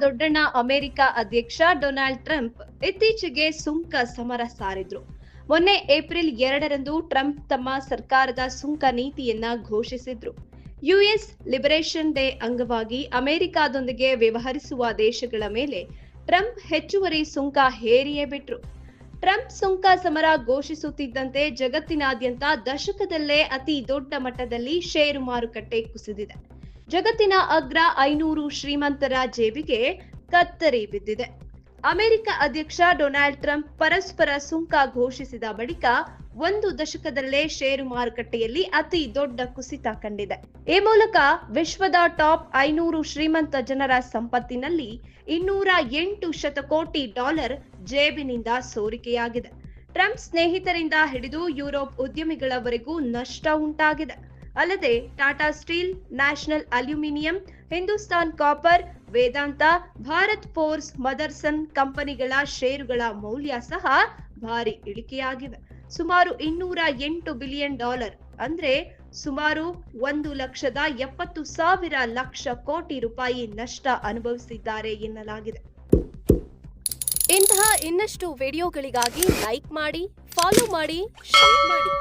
ದೊಡ್ಡಣ್ಣ America ಅಧ್ಯಕ್ಷ Donald Trump ಇತ್ತೀಚೆಗೆ ಸುಂಕ ಸಮರ ಸಾರಿದ್ರು. ಮೊನ್ನೆ ಏಪ್ರಿಲ್ ಎರಡರಂದು ಟ್ರಂಪ್ ತಮ್ಮ ಸರ್ಕಾರದ ಸುಂಕ ನೀತಿಯನ್ನ ಘೋಷಿಸಿದ್ರು. ಯುಎಸ್ ಲಿಬರೇಷನ್ ಡೇ ಅಂಗವಾಗಿ ಅಮೆರಿಕಾದೊಂದಿಗೆ ವ್ಯವಹರಿಸುವ ದೇಶಗಳ ಮೇಲೆ ಟ್ರಂಪ್ ಹೆಚ್ಚುವರಿ ಸುಂಕ ಹೇರಿಯೇ ಬಿಟ್ರು. ಟ್ರಂಪ್ ಸುಂಕ ಸಮರ ಘೋಷಿಸುತ್ತಿದ್ದಂತೆ ಜಗತ್ತಿನಾದ್ಯಂತ ದಶಕದಲ್ಲೇ ಅತಿ ದೊಡ್ಡ ಮಟ್ಟದಲ್ಲಿ ಷೇರು ಮಾರುಕಟ್ಟೆ ಕುಸಿದಿದೆ. ಜಗತ್ತಿನ ಅಗ್ರ ಐನೂರು ಶ್ರೀಮಂತರ ಜೇಬಿಗೆ ಕತ್ತರಿ ಬಿದ್ದಿದೆ. ಅಮೆರಿಕ ಅಧ್ಯಕ್ಷ ಡೊನಾಲ್ಡ್ ಟ್ರಂಪ್ ಪರಸ್ಪರ ಸುಂಕ ಘೋಷಿಸಿದ ಬಳಿಕ ಒಂದು ದಶಕದಲ್ಲೇ ಷೇರು ಮಾರುಕಟ್ಟೆಯಲ್ಲಿ ಅತಿ ದೊಡ್ಡ ಕುಸಿತ ಕಂಡಿದೆ. ಈ ಮೂಲಕ ವಿಶ್ವದ ಟಾಪ್ ಐನೂರು ಶ್ರೀಮಂತ ಜನರ ಸಂಪತ್ತಿನಲ್ಲಿ ಇನ್ನೂರ ಎಂಟು ಶತಕೋಟಿ ಡಾಲರ್ ಜೇಬಿನಿಂದ ಸೋರಿಕೆಯಾಗಿದೆ. ಟ್ರಂಪ್ ಸ್ನೇಹಿತರಿಂದ ಹಿಡಿದು ಯುರೋಪ್ ಉದ್ಯಮಿಗಳವರೆಗೂ ನಷ್ಟ ಉಂಟಾಗಿದೆ. ಅಲ್ಲದೆ Tata steel, national aluminium, Hindustan copper, Vedanta, Bharat force, Motherson ಕಂಪನಿಗಳ ಷೇರುಗಳ ಮೌಲ್ಯ ಸಹ ಭಾರಿ ಇಳಿಕೆಯಾಗಿವೆ. ಸುಮಾರು ಇನ್ನೂರ ಎಂಟು ಬಿಲಿಯನ್ ಡಾಲರ್ ಅಂದ್ರೆ ಸುಮಾರು ಒಂದು ಲಕ್ಷದ ಎಪ್ಪತ್ತು ಸಾವಿರ ಲಕ್ಷ ಕೋಟಿ ರೂಪಾಯಿ ನಷ್ಟ ಅನುಭವಿಸಿದ್ದಾರೆ ಎನ್ನಲಾಗಿದೆ. ಇಂತಹ ಇನ್ನಷ್ಟು ವಿಡಿಯೋಗಳಿಗಾಗಿ ಲೈಕ್ ಮಾಡಿ, ಫಾಲೋ ಮಾಡಿ, ಶೇರ್ ಮಾಡಿ.